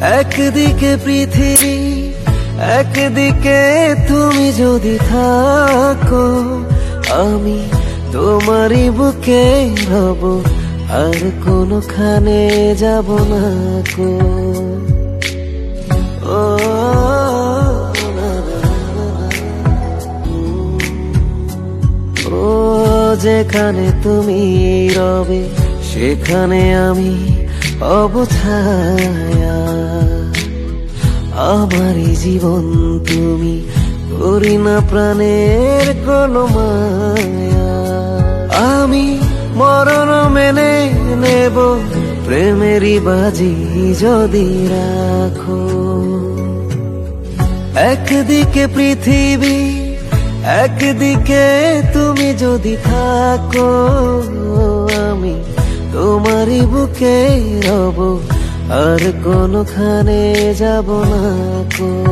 একদিকে পৃথিবী একদিকে তুমি যদি থাকো, আমি তোমারই বুকে রব, আর কোনোখানে যাব না কো। ও যেখানে তুমি রবে, সেখানে আমি অবছায়া আমারই জীবন তুমি করি না প্রাণের কোনো মায়া। আমি মরণ মেনে নেব, প্রেমেরই বাজি যদি রাখো। একদিকে পৃথিবী, একদিকে তুমি যদি থাকো, আমি তোমারই বুকে রব। আর কোনখানে যাব না কো।